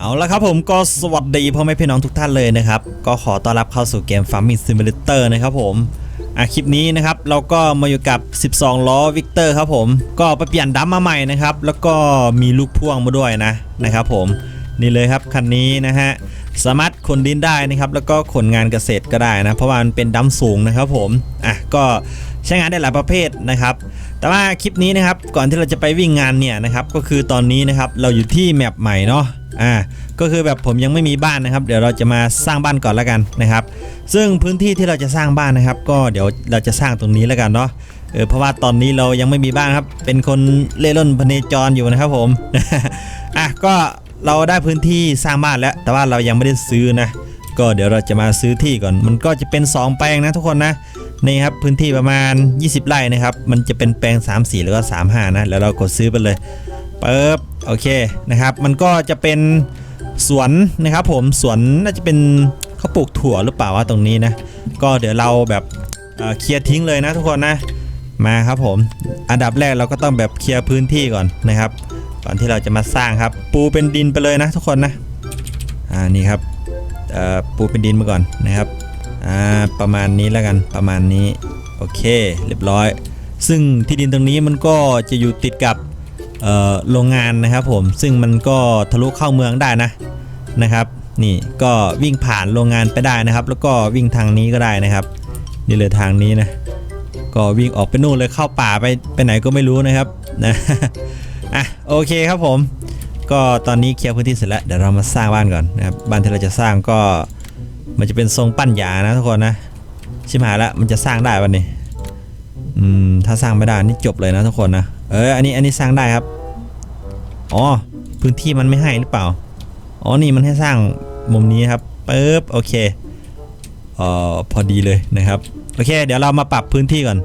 เอาละครับผมก็สวัสดีพ่อแม่พี่น้องทุกท่านเลยนะครับ ก็ขอต้อนรับเข้าสู่เกม Farming Simulator นะครับผมอะคลิปนี้นะครับเราก็มาอยู่กับ 12 ล้อวิกเตอร์ครับผมก็ไปเปลี่ยนดัมมาใหม่นะครับ แล้วก็มีลูกพ่วงมาด้วยนะนะครับผมนี่เลยครับคันนี้นะฮะสามารถขนดินได้นะครับ แล้วก็ขนงานเกษตรก็ได้นะ เพราะว่ามันเป็นดัมสูงนะครับผมอะก็ ใช้งานได้หลายประเภทนะครับ แต่ว่าคลิปนี้นะครับก่อนที่เราจะไปวิ่งงานเนี่ยนะครับก็คือตอนนี้นะครับเราอยู่ที่แมปใหม่เนาะอ่าก็คือแบบผมยังไม่มีบ้านนะครับ เดี๋ยวเราจะมาสร้างบ้านก่อนแล้วกันนะครับ ซึ่งพื้นที่ที่เราจะสร้างบ้านนะครับ ก็เดี๋ยวเราจะสร้างตรงนี้แล้วกันเนาะเออเพราะว่าตอนนี้เรายังไม่มีบ้านครับ เป็นคนเล่ร่อนพเนจรอยู่นะครับผมอะก็เราได้พื้นที่สร้างบ้านแล้ว แต่ว่าเรายังไม่ได้ซื้อนะ ก็เดี๋ยวเราจะมาซื้อที่ก่อน มันก็จะเป็น 2 แปลงนะทุกคนนะ นี่ครับพื้นที่ประมาณ 20 ไร่นะครับ มันจะเป็นแปลง 3 4 แล้วก็ 3 5 นะ แล้วเรากดซื้อไปเลยปึ๊บโอเคนะครับ มันก็จะเป็นสวนนะครับ ผมสวนน่าจะเป็นเขาปลูกถั่วหรือเปล่าวะตรงนี้นะ ก็เดี๋ยวเราแบบเเคลียร์ทิ้งเลยนะทุกคนนะมาครับผมอันดับแรกเราก็ต้องแบบเคลียร์พื้นที่ก่อนนะครับ ก่อนที่เราจะมาสร้างครับ ปูเป็นดินไปเลยนะทุกคนนะอ่านี่ครับปูเป็นดินมาก่อนนะครับ อ่าประมาณนี้แล้วกันประมาณนี้โอเคเรียบร้อย ซึ่งที่ดินตรงนี้มันก็จะอยู่ติดกับโรงงานนะครับผมซึ่งมันก็ทะลุเข้าเมืองได้นะนะครับ นี่ก็วิ่งผ่านโรงงานไปได้นะครับ แล้วก็วิ่งทางนี้ก็ได้นะครับ นี่เลยทางนี้นะก็วิ่งออกไปนู่นเลยเข้าป่าไปไปไหนก็ไม่รู้นะครับนะอะโอเคครับผม ก็ตอนนี้เคลียร์พื้นที่เสร็จแล้วเดี๋ยวเรามาสร้างบ้านก่อนนะครับบ้านที่เราจะสร้างก็ มันจะเป็นทรงปั้นหยานะทุกคนนะ ชิมหายล้วมันจะสร้างได้วันนี้อืมถ้าสร้างไม่ได้นี่จบเลยนะทุกคนนะเอออันนี้อันนี้สร้างได้ครับอ๋อพื้นที่มันไม่ให้หรือเปล่าอ๋อนี่มันให้สร้างมุมนี้ครับปึ๊บโอเคเอ่อพอดีเลยนะครับโอเค เดี๋ยวเรามาปรับพื้นที่ก่อน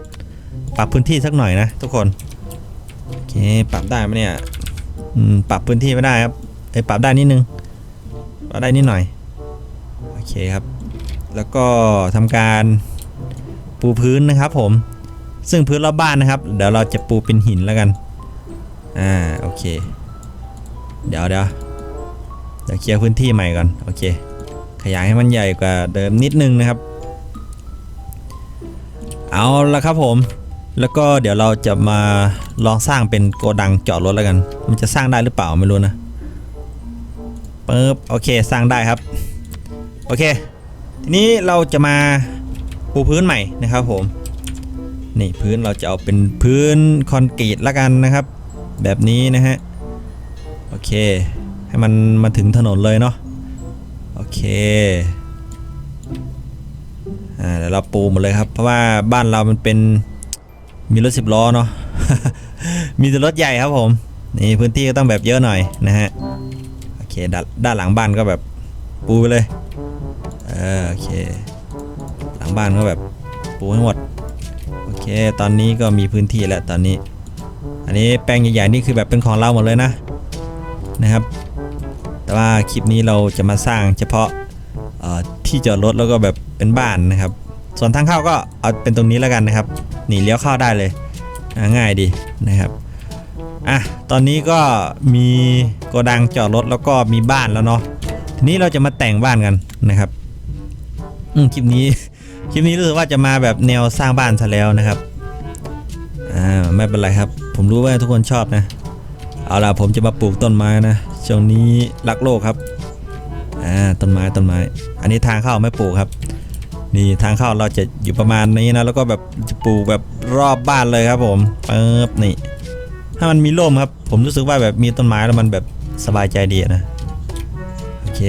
ปรับพื้นที่สักหน่อยนะ ทุกคนโอเคปรับได้ไหมเนี่ยอืมปรับพื้นที่ไม่ได้ครับเอ้ปรับได้นิดนึงปรับได้นิดหน่อย เคครับ แล้วก็ทำการปูพื้นนะครับผม ซึ่งพื้นรอบบ้านนะครับ เดี๋ยวเราจะปูเป็นหินแล้วกัน อ่า โอเค เดี๋ยวเดี๋ยวเดี๋ยวเคลียร์พื้นที่ใหม่ก่อน โอเค ขยายให้มันใหญ่กว่าเดิมนิดนึงนะครับ เอาละครับผม แล้วก็เดี๋ยวเราจะมาลองสร้างเป็นโกดังจอดรถแล้วกัน มันจะสร้างได้หรือเปล่าไม่รู้นะปึ๊บโอเค สร้างได้ครับ อเค ทีนี้เราจะมาปูพื้นใหม่นะครับผม นี่พื้นเราจะเอาเป็นพื้นคอนกรีตละกันนะครับ แบบนี้นะฮะ โอเค ให้มันมาถึงถนนเลยเนาะ โอเค อ่าเดี๋ยวเราปูหมดเลยครับ เพราะว่าบ้านเรามันเป็นมีรถสิบล้อเนาะ มีแต่รถใหญ่ครับผม นี่พื้นที่ก็ต้องแบบเยอะหน่อยนะฮะ โอเค ด้านด้านหลังบ้านก็แบบปูไปเลย เออโอเค หลังบ้านก็แบบปูให้หมด โอเค ตอนนี้ก็มีพื้นที่แล้วตอนนี้ อันนี้แปลงใหญ่ๆนี่คือแบบเป็นของเราหมดเลยนะ นะครับ แต่ว่าคลิปนี้เราจะมาสร้างเฉพาะที่จอดรถแล้วก็แบบเป็นบ้านนะครับ ส่วนทางเข้าก็เอาเป็นตรงนี้แล้วกันนะครับ หนีเลี้ยวเข้าได้เลย ง่ายดีนะครับอะตอนนี้ก็มีโกดังจอดรถแล้วก็มีบ้านแล้วเนาะทีนี้เราจะมาแต่งบ้านกันนะครับ อืมคลิปนี้ คลิปนี้รู้สึกว่าจะมาแบบแนวสร้างบ้านซะแล้วนะครับ อ่าไม่เป็นไรครับ ผมรู้ว่าทุกคนชอบนะ เอาล่ะผมจะมาปลูกต้นไม้นะช่วงนี้รักโลกครับ อ่าต้นไม้ต้นไม้ อันนี้ทางเข้าไม่ปลูกครับ นี่ทางเข้าเราจะอยู่ประมาณนี้นะแล้วก็แบบจะปลูกแบบรอบบ้านเลยครับ ผมปึ๊บนี่ถ้ามันมีร่มครับ ผมรู้สึกว่าแบบมีต้นไม้แล้วมันแบบสบายใจดีนะโอเค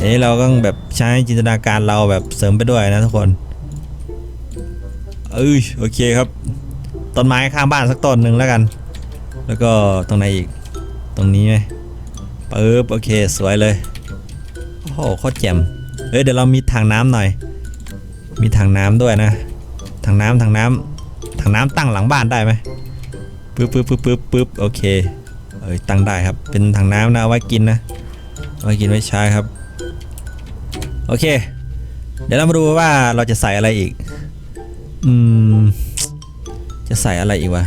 เอ้เราก็แบบใช้จินตนาการเราแบบเสริมไปด้วยนะทุกคนเอ้ยโอเคครับ ต้นไม้ข้างบ้านสักต้นหนึ่งแล้วกัน แล้วก็ตรงไหนอีก ตรงนี้ไหมปึ๊บโอเคสวยเลย โอ้โหโคตรแจ่มเฮ้ยเดี๋ยวเรามีถังน้ำหน่อย มีถังน้ำด้วยนะถังน้ำถังน้ำถังน้ำตั้งหลังบ้านได้ไหมปึ๊บปึ๊บปึ๊บปึ๊บปึ๊บโอเคเอ้ยตั้งได้ครับ เป็นถังน้ำนะไว้กินนะไว้กินไว้ใช้ครับ โอเค เดี๋ยวเรามาดูว่าเราจะใส่อะไรอีก อืม จะใส่อะไรอีกวะ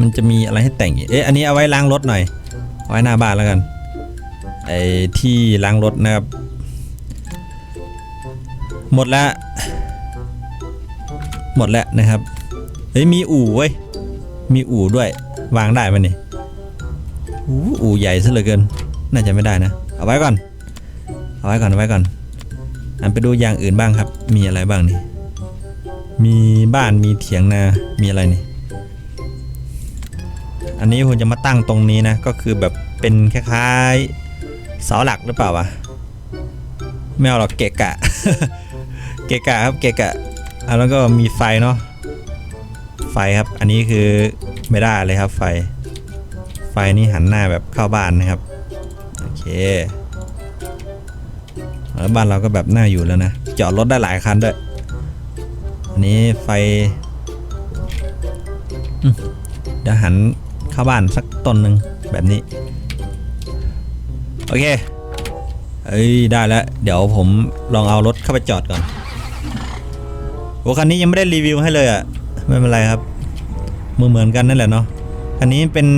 มันจะมีอะไรให้แต่งอีก เอ๊ะ อันนี้เอาไว้ล้างรถหน่อย ไว้หน้าบ้านแล้วกัน ไอ้ที่ล้างรถนะครับ หมดแล้วหมดแล้วนะครับ เฮ้ย มีอู่เว้ย มีอู่ด้วย วางได้ไหมนี่อู้อู่ใหญ่ซะเหลือเกิน น่าจะไม่ได้นะ เอาไว้ก่อน เอาไว้ก่อนเอาไว้ก่อนอันไปดูอย่างอื่นบ้างครับ มีอะไรบ้างนี่ มีบ้านมีเถียงนา มีอะไรนี่ อันนี้ผมจะมาตั้งตรงนี้นะ ก็คือแบบเป็นคล้ายๆเสาหลักหรือเปล่าวะ ไม่เอาหรอกเกะกะ เกะกะครับเกะกะอะแล้วก็มีไฟเนาะ ไฟครับ อันนี้คือไม่ได้เลยครับไฟ ไฟนี่หันหน้าแบบเข้าบ้านนะครับ โอเค แล้วบ้านเราก็แบบน่าอยู่แล้วนะ จอดรถได้หลายคันด้วย อันนี้ไฟเดี๋ยวหันเข้าบ้านสักต้นหนึ่งแบบนี้ โอเค เอ้ยได้แล้ว เดี๋ยวผมลองเอารถเข้าไปจอดก่อนโอ้คันนี้ยังไม่ได้รีวิวให้เลยอะ่ะ ไม่เป็นไรครับมือเหมือนกันนั่นแหละเนาะคันนี้เป็น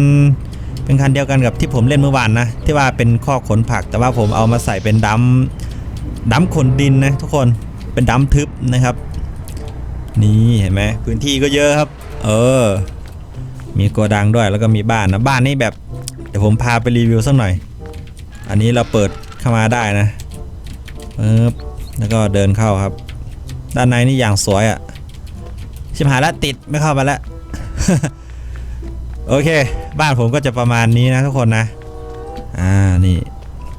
เป็นคันเดียวกันกับที่ผมเล่นเมื่อวานนะ ที่ว่าเป็นข้อขนผัก แต่ว่าผมเอามาใส่เป็นดัม ดัมขนดินนะทุกคนเป็นดัมทึบนะครับ นี่เห็นไหมพื้นที่ก็เยอะครับ เออ มีโกดังด้วยแล้วก็มีบ้านนะบ้านนี่แบบเดี๋ยวผมพาไปรีวิวสักหน่อย อันนี้เราเปิดเข้ามาได้นะปึ๊บแล้วก็เดินเข้าครับ ด้านในนี่อย่างสวยอะ่ะชิบหายแล้วติดไม่เข้าไปแล้วโอเค บ้านผมก็จะประมาณนี้นะทุกคนนะ อ่านี่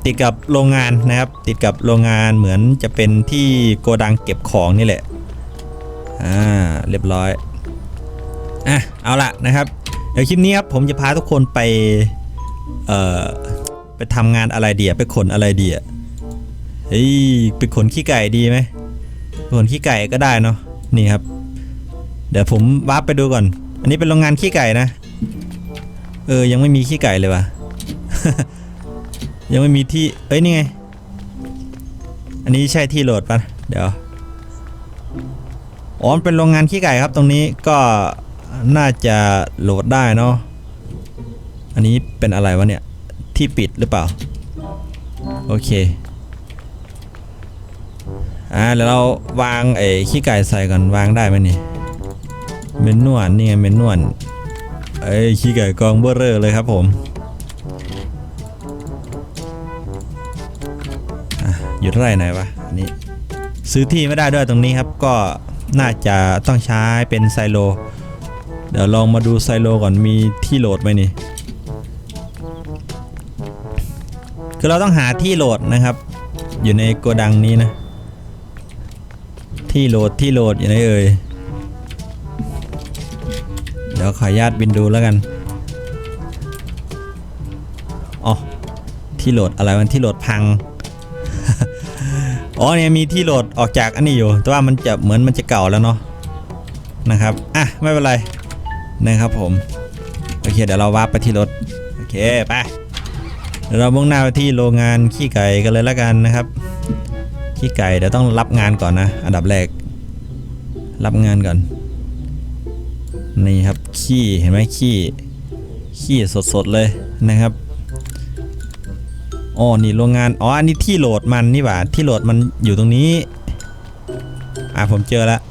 ติดกับโรงงานนะครับ ติดกับโรงงานเหมือนจะเป็นที่โกดังเก็บของนี่แหละอ่าเรียบร้อยอะเอาละนะครับ เดี๋ยวคลิปนี้ครับผมจะพาทุกคนไปเอ่อไปทำงานอะไรเดีอะไปขนอะไรเดีอะเฮ้ยไปขนขี้ไก่ดีไหมขนขี้ไก่ก็ได้เนาะนี่ครับ เดี๋ยวผมวาร์ปไปดูก่อน อันนี้เป็นโรงงานขี้ไก่นะ เออยังไม่มีขี้ไก่เลยว่ะ ยังไม่มีที่ เอ้ย นี่ไง อันนี้ใช่ที่โหลดปะเดี๋ยว อ๋อเป็นโรงงานขี้ไก่ครับ ตรงนี้ก็น่าจะโหลดได้เนาะ อันนี้เป็นอะไรวะเนี่ย ที่ปิดหรือเปล่า โอเค อ่าเดี๋ยวเราวางไอ้ขี้ไก่ใส่ก่อนวางได้ไหมนี่ เมนนวลนี่ไงเมนนวลไอ้ขี้ไก่กองเบอร์เรอเลยครับผม อยู่เท่าไหร่ไหนวะนนี้ซื้อที่ไม่ได้ด้วยตรงนี้ครับก็น่าจะต้องใช้เป็นไซโล เดี๋ยวลองมาดูไซโลก่อนมีที่โหลดไหมนี่คือเราต้องหาที่โหลดนะครับ อยู่ในโกดังนี้นะ ที่โหลดที่โหลดอยู่ไหนเอ่ยเดี๋ยวขออนุญาตบินดูแล้วกันอ๋อที่โหลดอะไรมันที่โหลดพัง อ๋อเนี่ยมีที่โหลดออกจากอันนี้อยู่ แต่ว่ามันจะเหมือนมันจะเก่าแล้วเนาะนะครับอะไม่เป็นไรนะครับผมโอเคเดี๋ยวเราวาร์ปไปที่รถโอเคไปเดี๋ยวเรามุ่งหน้าไปที่โรงงานขี้ไก่กันเลยละกันนะครับขี้ไก่เดี๋ยวต้องรับงานก่อนนะ อันดับแรก รับงานก่อนนี่ครับขี้เห็นไหมขี้ขี้สดๆเลยนะครับ อ๋อนี่โรงงาน อ๋อ อันนี้ที่โหลดมันนี่หว่า ที่โหลดมันอยู่ตรงนี้ อ่าผมเจอแล้ว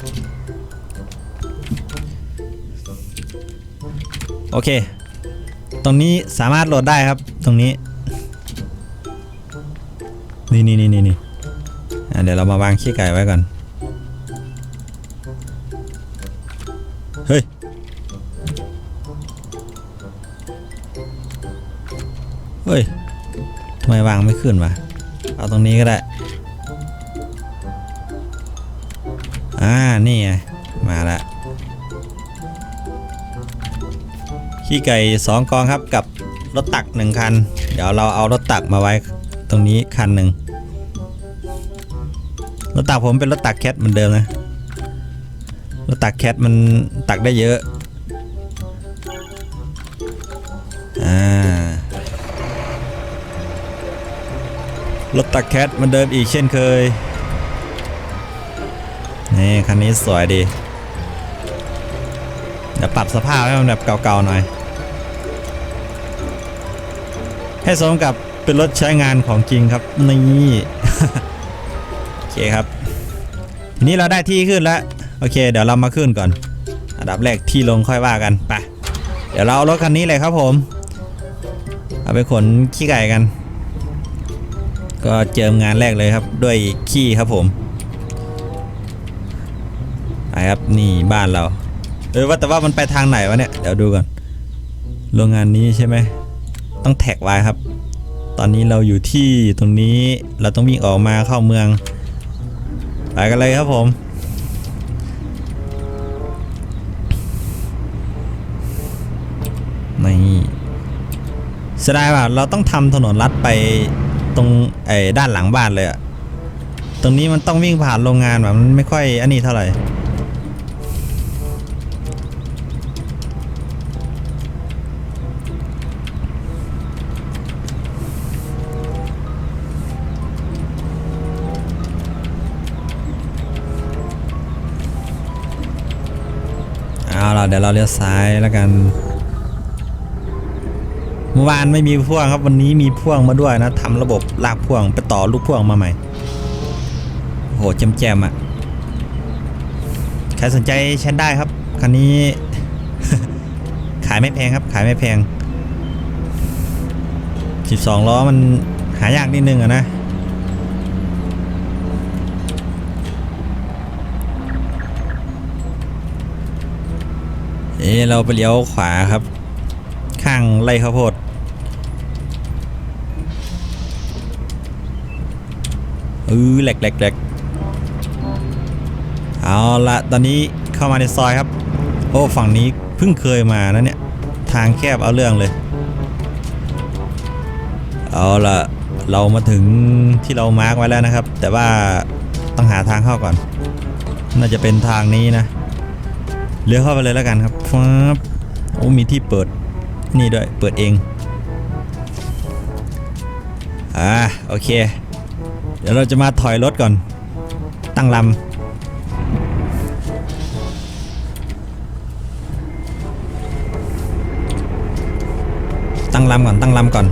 โอเค ตรงนี้สามารถโหลดได้ครับ ตรงนี้ นี่นี่นี่นี่นี่อะเดี๋ยวเรามาวางขี้ไก่ไว้ก่อน เฮ้ย เฮ้ย ไมวางไม่ขึ้นวะเอาตรงนี้ก็ได้ อ่า นี่ไง มาละขี้ไก่สองกองครับกับรถตักหนึ่งคัน เดี๋ยวเราเอารถตักมาไว้ตรงนี้คันหนึ่งรถตักผมเป็นรถตักแคทเหมือนเดิมนะรถตักแคทมันตักได้เยอะ อ่า รถตักแคทมันเดิมอีกเช่นเคย นี่คันนี้สวยดีเดี๋ยวปรับสภาพให้มันแบบเก่าๆหน่อย ให้สมกับเป็นรถใช้งานของจริงครับ นี่โอเคครับ ทีนี้เราได้ที่ขึ้นแล้ว โอเค เดี๋ยวเรามาขึ้นก่อน อันดับแรกที่ลงค่อยว่ากันไปเดี๋ยวเราเอารถคันนี้เลยครับผม เอาไปขนขี้ไก่กัน ก็เจิมงานแรกเลยครับ ด้วยขี้ครับผมไปครับนี่บ้านเรา เออว่าแต่ว่ามันไปทางไหนวะเนี่ย เดี๋ยวดูก่อน โรงงานนี้ใช่ไหม ต้องแท็กไว้ครับ ตอนนี้เราอยู่ที่ตรงนี้ เราต้องวิ่งออกมาเข้าเมือง ไปกันเลยครับผมนี่เสียดายว่าเราต้องทำถนนลัดไป ตรงไอ้ด้านหลังบ้านเลยอะตรงนี้มันต้องวิ่งผ่านโรงงานแบบมันไม่ค่อยอันนี้เท่าไหร่เอาล่ะเดี๋ยวเราเลี้ยวซ้ายแล้วกัน มื่อวานไม่มีพ่วงครับวันนี้มีพ่วงมาด้วยนะทำระบบลากพ่วงไปต่อลูกพ่วงมาใหม่โหแจมแจมๆอะใครสนใจใช้ได้ครับคันนี้ ขายไม่แพงครับ ขายไม่แพง 12 ล้อมันหายากนิดนึงอะนะเอ๊เราไปเลี้ยวขวาครับ ข้างไร่ข้าวโพด เออแหลกแหลกแหลกเอาละตอนนี้เข้ามาในซอยครับ โอ้ฝั่งนี้เพิ่งเคยมานะเนี่ย ทางแคบเอาเรื่องเลย เอาละเรามาถึงที่เรามาร์กไว้แล้วนะครับ แต่ว่าต้องหาทางเข้าก่อน น่าจะเป็นทางนี้นะเลี้ยวเข้าไปเลยแล้วกันครับฟ้าบโอ้มีที่เปิดนี่ด้วยเปิดเองอ่าโอเค เดี๋ยวเราจะมาถอยรถก่อน ตั้งลำตั้งลำก่อนตั้งลำก่อน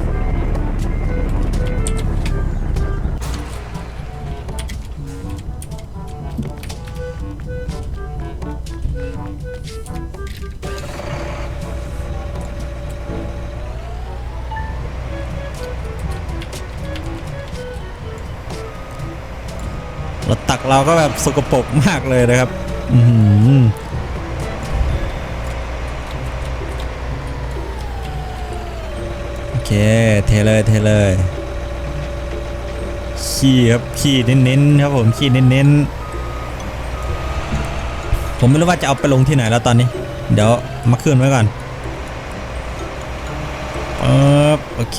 เราก็แบบสกปรกมากเลยนะครับโอเค เทเลยเทเลยขี้ครับขี้เน้นๆครับผมขี้เน้นๆผมไม่รู้ว่าจะเอาไปลงที่ไหนแล้วตอนนี้ เดี๋ยวมาขึ้นไว้ก่อนปึ๊บโอเค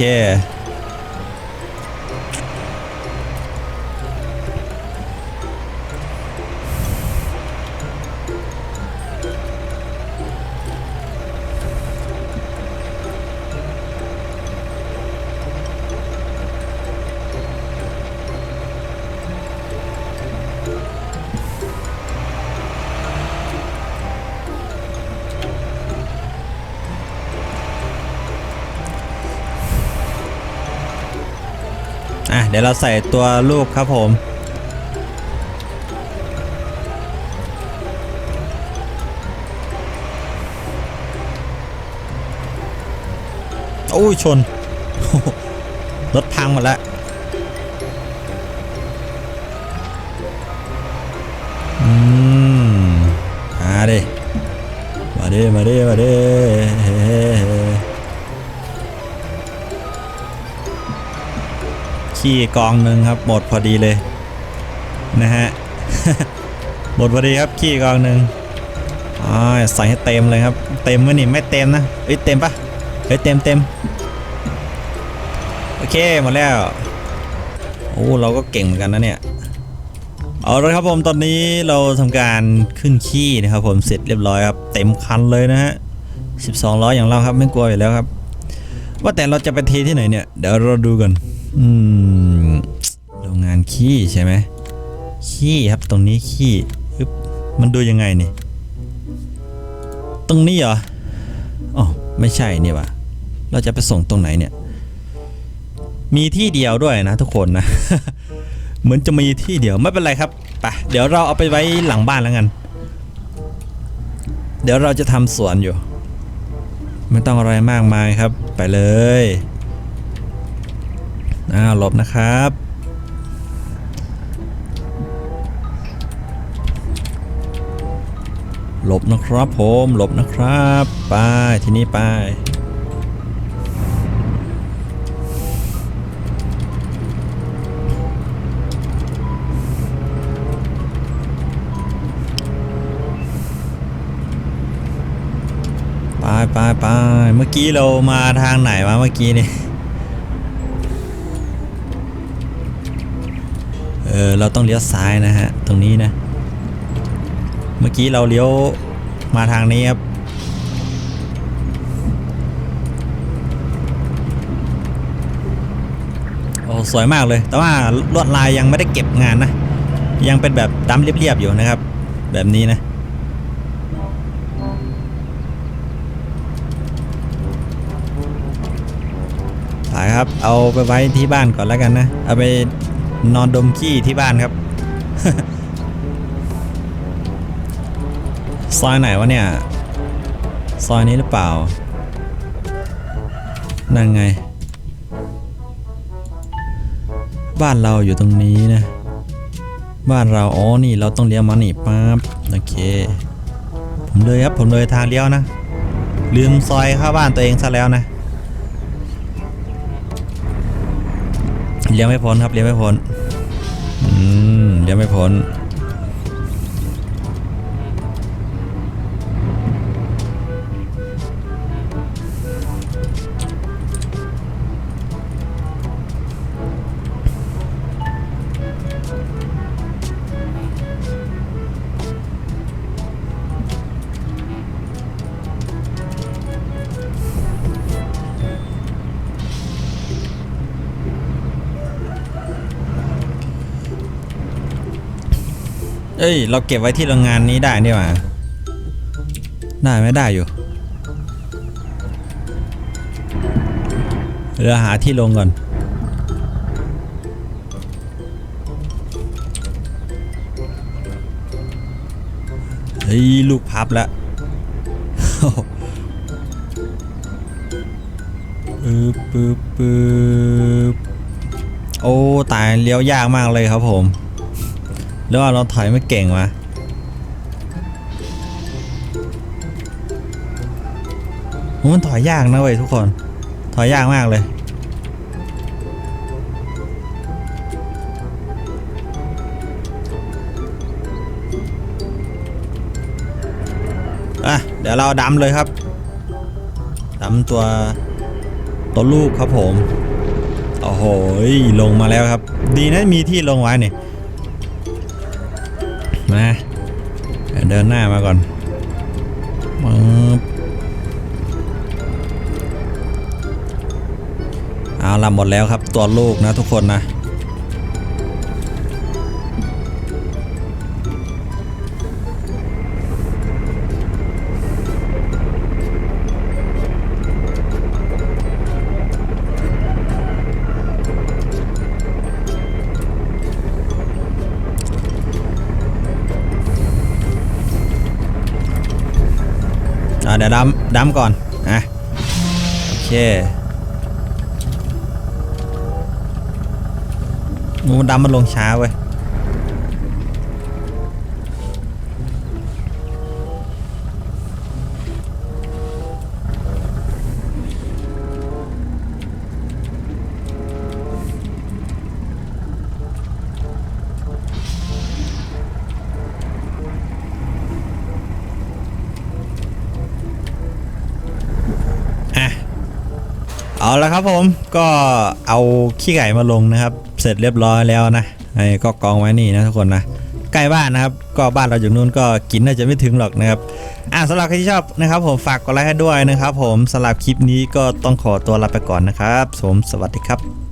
เดี๋ยวเราใส่ตัวรูปครับผม โอ้ยชน รถพังหมดแล้วอืมมาดิมาดิมาดิมาดิ ขี้กองหนึ่งครับ หมดพอดีเลย นะฮะ หมดพอดีครับขี้กองหนึ่งอ๋อใส่ให้เต็มเลยครับ เต็มไหมนี่ไม่เต็มนะเอ้ยเต็มปะเฮ้ยเต็มเต็มโอเคหมดแล้วโอ้เราก็เก่งเหมือนกันนะเนี่ยเอาละครับผมตอนนี้เราทำการขึ้นขี้นะครับผมเสร็จเรียบร้อยครับเต็มคันเลยนะฮะ12ล้ออย่างเราครับไม่กลัวอยู่แล้วครับ ว่าแต่เราจะไปเทที่ไหนเนี่ย เดี๋ยวเราดูกันอืมโรงงานขี้ใช่ไหมขี้ครับตรงนี้ขี้อึ๊บมันดูยังไงนี่ ตรงนี้เหรออ๋อไม่ใช่นี่วะเราจะไปส่งตรงไหนเนี่ย มีที่เดียวด้วยนะทุกคนนะ เหมือนจะมีที่เดียวไม่เป็นไรครับไปเดี๋ยวเราเอาไปไว้หลังบ้านแล้วกัน เดี๋ยวเราจะทำสวนอยู่ ไม่ต้องอะไรมากมายครับ ไปเลยอ้าวหลบนะครับ หลบนะครับผม หลบนะครับ ไป ที่นี่ไป ไปไปไปเมื่อกี้เรามาทางไหนวะเมื่อกี้นี่เออเราต้องเลี้ยวซ้ายนะฮะ ตรงนี้นะ เมื่อกี้เราเลี้ยวมาทางนี้ครับโอ้สวยมากเลย แต่ว่าลวดลายยังไม่ได้เก็บงานนะ ยังเป็นแบบดำเรียบๆอยู่นะครับ แบบนี้นะ ครับ เอาไปไว้ที่บ้านก่อนแล้วกันนะ เอาไปนอนดมขี้ที่บ้านครับ ซอยไหนวะเนี่ย ซอยนี้หรือเปล่า นั่นไง บ้านเราอยู่ตรงนี้นะ บ้านเรา อ๋อ นี่เราต้องเลี้ยวมานี่ปั๊บ โอเค ผมเลยครับ ผมเลยทางเลี้ยวนะ ลืมซอยเข้าบ้านตัวเองซะแล้วนะ เลี้ยงไม่พ้นครับเลี้ยงไม่พ้นอืมเลี้ยงไม่พ้น เอ้ย เราเก็บไว้ที่โรงงานนี้ได้นี่หว่าได้ไหม่ได้อยู่เดี๋ยวหาที่ลงก่อน เฮ้ย ลูกพับแล้วปึ๊บปึ๊บปึ๊บโอ้ ตายเลี้ยวยากมากเลยครับผม หรือว่าเราถอยไม่เก่งวะมันถอยยากนะเว้ยทุกคน ถอยยากมากเลย อะ เดี๋ยวเราดำเลยครับดำตัวตัวลูกครับผม โอ้โห ลงมาแล้วครับ ดีนะมีที่ลงไว้เนี่ย นะเดินหน้ามาก่อนเอาละหมดแล้วครับตัวลูกนะทุกคนนะ ดำก่อน อะ โอเคมูดำมันลงช้าเว้ย เอาละครับผมก็เอาขี้ไก่มาลงนะครับ เสร็จเรียบร้อยแล้วนะไอ้ก็กองไว้นี่นะทุกคนนะใกล้บ้านนะครับ ก็บ้านเราอยู่นู่นก็กินน่าจะไม่ถึงหรอกนะครับอะสำหรับใครที่ชอบนะครับ ผมฝากกดไลค์ให้ด้วยนะครับ ผมสำหรับคลิปนี้ก็ต้องขอตัวลาไปก่อนนะครับผมสวัสดีครับ